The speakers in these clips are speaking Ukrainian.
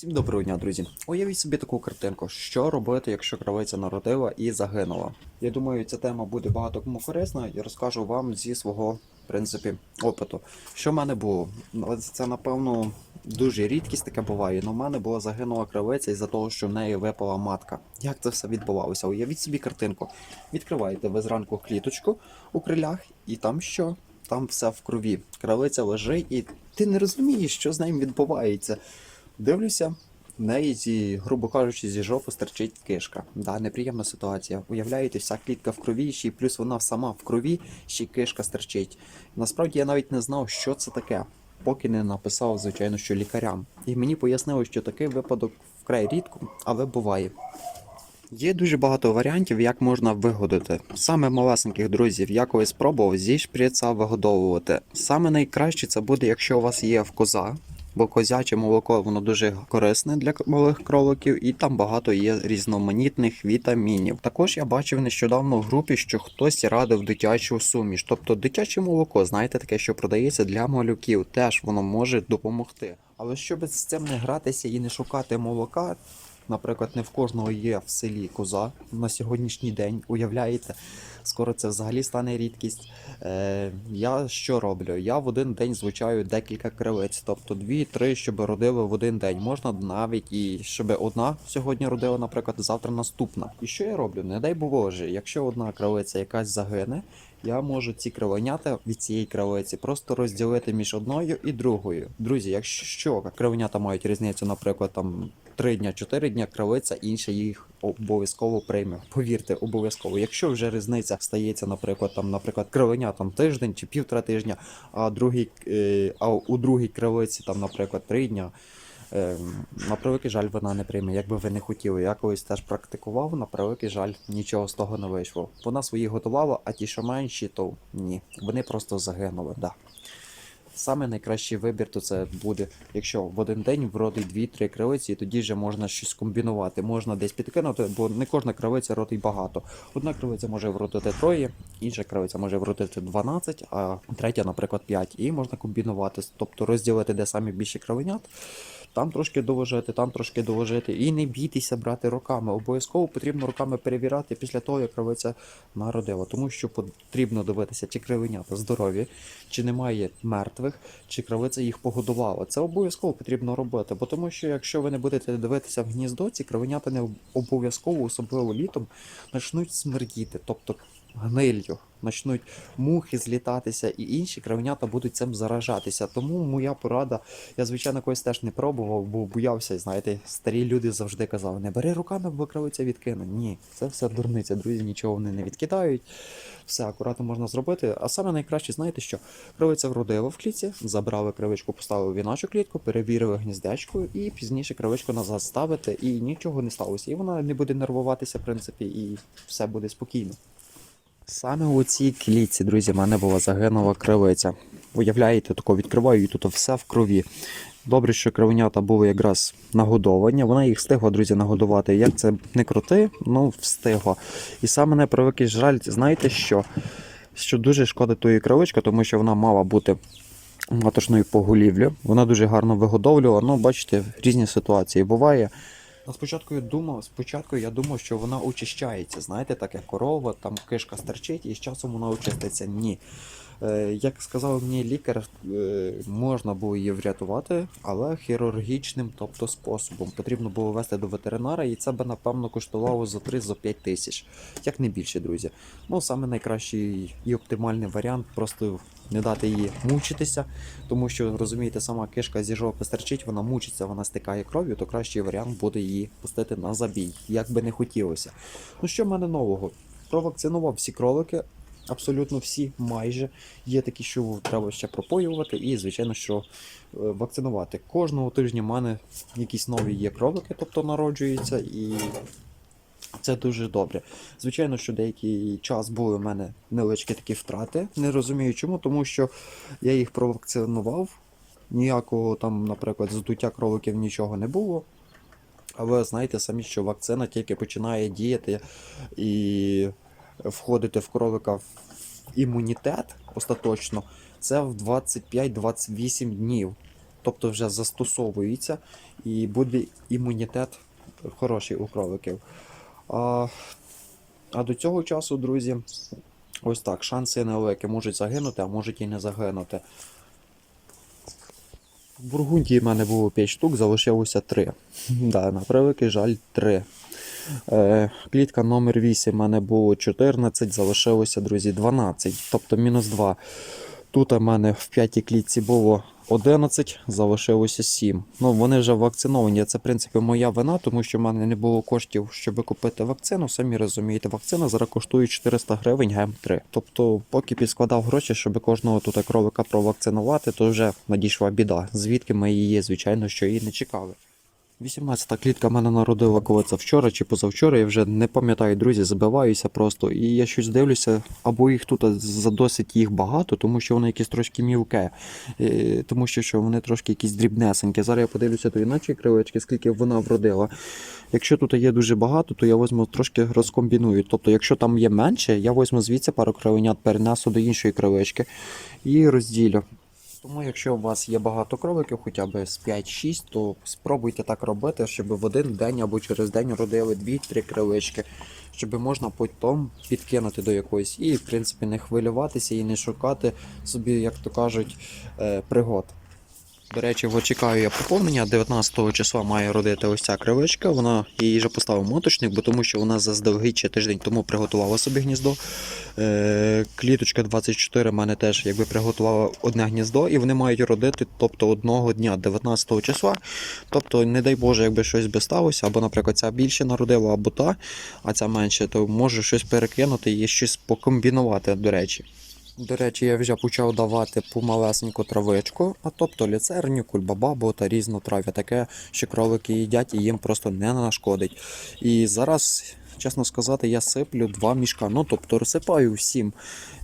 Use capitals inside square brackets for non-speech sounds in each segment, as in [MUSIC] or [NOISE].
Всім доброго дня, друзі. Уявіть собі таку картинку, що робити, якщо кравиця народила і загинула. Я думаю, ця тема буде багато кому корисна і розкажу вам зі свого, в принципі, опиту. Що в мене було? Це, напевно, дуже рідкість таке буває, але в мене була загинула кравиця із-за того, що в неї випала матка. Як це все відбувалося? Уявіть собі картинку. Відкриваєте ви зранку кліточку у крилях, і там що? Там все в крові. Кравиця лежить, і ти не розумієш, що з нею відбувається. Дивлюся, в неї зі, грубо кажучи, зі жопи стерчить кишка. Да, неприємна ситуація. Уявляєте, вся клітка в крові, ще й плюс вона сама в крові, ще й кишка стерчить. Насправді я навіть не знав, що це таке, поки не написав, звичайно, що лікарям. І мені пояснили, що такий випадок вкрай рідко, але буває. Є дуже багато варіантів, як можна вигодити. Саме малесеньких друзів я колись спробував зі шприца вигодовувати. Саме найкраще це буде, якщо у вас є в коза, бо козяче молоко воно дуже корисне для малих кроликів, і там багато є різноманітних вітамінів. Також я бачив нещодавно в групі, що хтось радив дитячу суміш, тобто дитяче молоко, знаєте, таке, що продається для малюків, теж воно може допомогти. Але щоб з цим не гратися і не шукати молока, наприклад, не в кожного є в селі коза на сьогоднішній день. Уявляєте, скоро це взагалі стане рідкість. Е, я що роблю? Я в один день звучаю декілька кривиць, тобто дві-три, щоб родили в один день. Можна навіть і щоб одна сьогодні родила, наприклад, завтра наступна. І що я роблю? Не дай Боже, якщо одна кравиця якась загине. Я можу ці кривенята від цієї кравиці просто розділити між одною і другою. Друзі, якщо кривенята мають різницю, наприклад, там 3 дня, 4 дня кравиця, інша їх обов'язково прийме. Повірте, обов'язково. Якщо вже різниця стається, наприклад, там, наприклад, кривеня там тиждень чи півтора тижня, а другий, е, а у другій кравиці, там, наприклад, 3 дня. Е, на превеликий жаль, вона не прийме, як би ви не хотіли. Я колись теж практикував, на превеликий жаль, нічого з того не вийшло. Вона свої готувала, а ті, що менші, то ні. Вони просто загинули. Да. Саме найкращий вибір то це буде, якщо в один день вродить дві-три кривиці, і тоді вже можна щось комбінувати. Можна десь підкинути, бо не кожна кривиця родить багато. Одна кривиця може вродити троє, інша кривиця може вродити 12, а третя, наприклад, 5. І можна комбінувати, тобто розділити, де самі більше кривенят. Там трошки доложити, там трошки доложити. І не бійтеся брати руками. Обов'язково потрібно руками перевіряти після того, як кривиця народила. Тому що потрібно дивитися, чи кривенята здорові, чи немає мертвих, чи кривиця їх погодувала. Це обов'язково потрібно робити. Бо тому що якщо ви не будете дивитися в гніздо, ці кривенята не обов'язково, особливо літом, почнуть смердіти. Тобто гнилью, почнуть мухи злітатися, і інші кривенята будуть цим заражатися. Тому моя порада, я звичайно когось теж не пробував, бо боявся, знаєте, старі люди завжди казали, не бери руками, бо кривиця відкине. Ні, це все дурниця, друзі, нічого вони не відкидають. Все акуратно можна зробити. А саме найкраще, знаєте що? Кривиця вродила в клітці, забрали кривичку, поставили в іначу клітку, перевірили гніздечко і пізніше кривичку назад ставити, і нічого не сталося. І вона не буде нервуватися, в принципі, і все буде спокійно. Саме у цій клітці, друзі, в мене була загинула кривиця. Уявляєте, тако відкриваю і тут все в крові. Добре, що кривенята були якраз нагодовані. Вона їх встигла, друзі, нагодувати. Як це не крути, ну встигла. І саме на превеликий жаль, знаєте що? Що дуже шкода тої кривички, тому що вона мала бути маточною поголівлю. Вона дуже гарно вигодовлювала. Ну, бачите, різні ситуації буває. Ну, спочатку я думав, спочатку я думав, що вона очищається. Знаєте, так як корова, там кишка стерчить, і з часом вона очиститься. Ні. Е, як сказав мені лікар, е, можна було її врятувати, але хірургічним, тобто способом. Потрібно було вести до ветеринара, і це би, напевно, коштувало за 3-5 тисяч, як не більше, друзі. Ну, саме найкращий і оптимальний варіант просто не дати їй мучитися, тому що розумієте, сама кишка зі жопи стерчить, вона мучиться, вона стикає кров'ю, то кращий варіант буде її пустити на забій, як би не хотілося. Ну що в мене нового? Провакцинував всі кролики, абсолютно всі, майже. Є такі, що треба ще пропоювати, і, звичайно, що е, вакцинувати. Кожного тижня в мене якісь нові є кролики, тобто народжуються, і це дуже добре. Звичайно, що деякий час були в мене невеличкі такі втрати. Не розумію чому, тому що я їх провакцинував. Ніякого там, наприклад, здуття кроликів нічого не було. Але знаєте самі, що вакцина тільки починає діяти і входити в кролика в імунітет остаточно, це в 25-28 днів. тобто вже застосовується, і буде імунітет хороший у кроликів. А, а до цього часу, друзі, ось так, шанси невеликі, можуть загинути, а можуть і не загинути. В Бургундії в мене було 5 штук, залишилося 3. [LAUGHS] Да, на превеликий жаль, 3. Е, клітка номер 8 в мене було 14, залишилося, друзі, 12, тобто мінус 2. Тут у мене в п'ятій клітці було 11, залишилося 7. Ну, вони вже вакциновані. Це, в принципі, моя вина, тому що в мене не було коштів, щоб купити вакцину. Самі розумієте, вакцина зараз коштує 400 гривень ГМ3. Тобто, поки підскладав гроші, щоб кожного тут кролика провакцинувати, то вже надійшла біда. Звідки ми її, звичайно, що її не чекали. 18-та клітка мене народила, коли це вчора чи позавчора, я вже не пам'ятаю, друзі, забиваюся просто. І я щось дивлюся, або їх тут задосить їх багато, тому що вони якісь трошки мілке, Е, тому що, що вони трошки якісь дрібнесенькі. Зараз я подивлюся до іначої кривички, скільки вона вродила. Якщо тут є дуже багато, то я візьму трошки розкомбіную. Тобто, якщо там є менше, я візьму звідси пару кривенят, перенесу до іншої кривички і розділю. Тому, якщо у вас є багато кроликів, хоча б з 5-6, то спробуйте так робити, щоб в один день або через день родили 2-3 крилички, щоб можна потім підкинути до якоїсь і, в принципі, не хвилюватися і не шукати собі, як то кажуть, е, пригод. До речі, от чекаю я поповнення. 19 числа має родити ось ця кривичка. Вона її вже поставив моточник, бо тому що вона заздалегідь ще тиждень тому приготувала собі гніздо. Е, кліточка 24 в мене теж якби приготувала одне гніздо, і вони мають родити тобто одного дня, 19 числа. Тобто, не дай Боже, якби щось би сталося, або, наприклад, ця більше народила, або та, а ця менше, то може щось перекинути і щось покомбінувати, до речі. До речі, я вже почав давати помалесеньку травичку, а тобто ліцерню, кульбабабу та різну трав'я, таке, що кролики їдять і їм просто не нашкодить. І зараз, чесно сказати, я сиплю два мішка. Ну тобто розсипаю всім.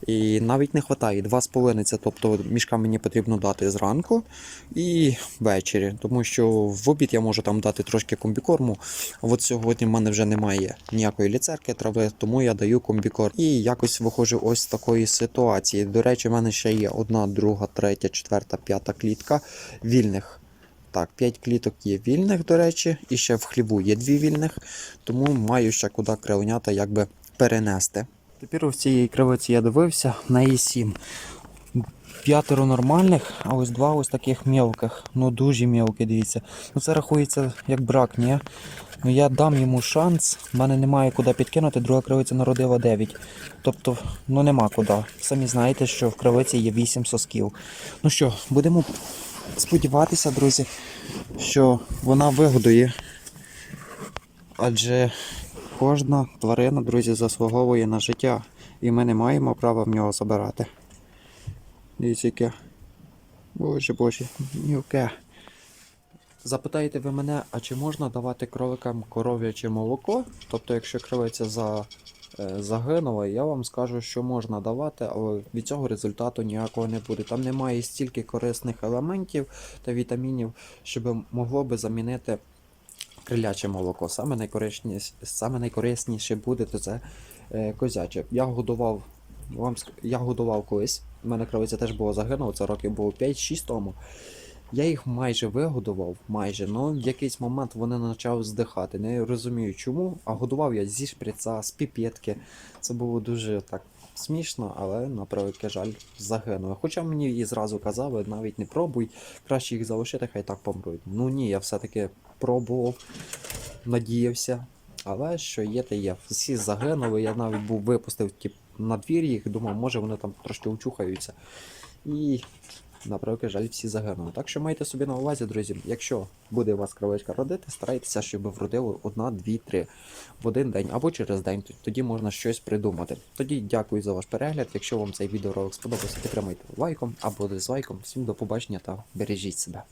І навіть не вистачає. Два з половиною це тобто мішка мені потрібно дати зранку і ввечері. Тому що в обід я можу там дати трошки комбікорму. От сьогодні в мене вже немає ніякої ліцерки трави, тому я даю комбікорм. І якось виходжу ось з такої ситуації. До речі, в мене ще є одна, друга, третя, четверта, п'ята клітка вільних. Так, 5 кліток є вільних, до речі, і ще в хлібу є дві вільних, тому маю ще куди кривенята якби перенести. Тепер у цієї кривиці я дивився, в неї 7. П'ятеро нормальних, а ось два ось таких мелких. Ну дуже мелкі, дивіться. Ну це рахується як брак, ні? Ну я дам йому шанс, в мене немає куди підкинути, друга кривиця народила 9. Тобто, ну нема куди. Самі знаєте, що в кривиці є 8 сосків. Ну що, будемо сподіватися, друзі, що вона вигодує. Адже кожна тварина, друзі, заслуговує на життя. І ми не маємо права в нього забирати. Дивіться, яке. Боже боже, мілке. Запитаєте ви мене, а чи можна давати кроликам коров'яче молоко? Тобто, якщо кривиця за, е, загинула, я вам скажу, що можна давати, але від цього результату ніякого не буде. Там немає стільки корисних елементів та вітамінів, щоб могло би замінити криляче молоко. Саме найкорисніше, саме найкорисніше буде це е, козяче. Я годував. Вам я годував колись. У мене кровиця теж була загинула, це років було 5-6 тому. Я їх майже вигодував, майже, але в якийсь момент вони почали здихати. Не розумію чому, а годував я зі шприца, з піпетки. Це було дуже так смішно, але на превеликий жаль загинули. Хоча мені і зразу казали, навіть не пробуй, краще їх залишити, хай так помруть. Ну ні, я все-таки пробував, надіявся. Але що є, те є. Всі загинули, я навіть був випустив тип, на двір їх, думав, може вони там трошки учухаються. І на превеликий жаль, всі загинули. Так що майте собі на увазі, друзі, якщо буде у вас кровичка родити, старайтеся, щоб вродило одна, дві, три в один день або через день. Тоді можна щось придумати. Тоді дякую за ваш перегляд. Якщо вам цей відеоролик сподобався, підтримайте лайком або дизлайком. Всім до побачення та бережіть себе.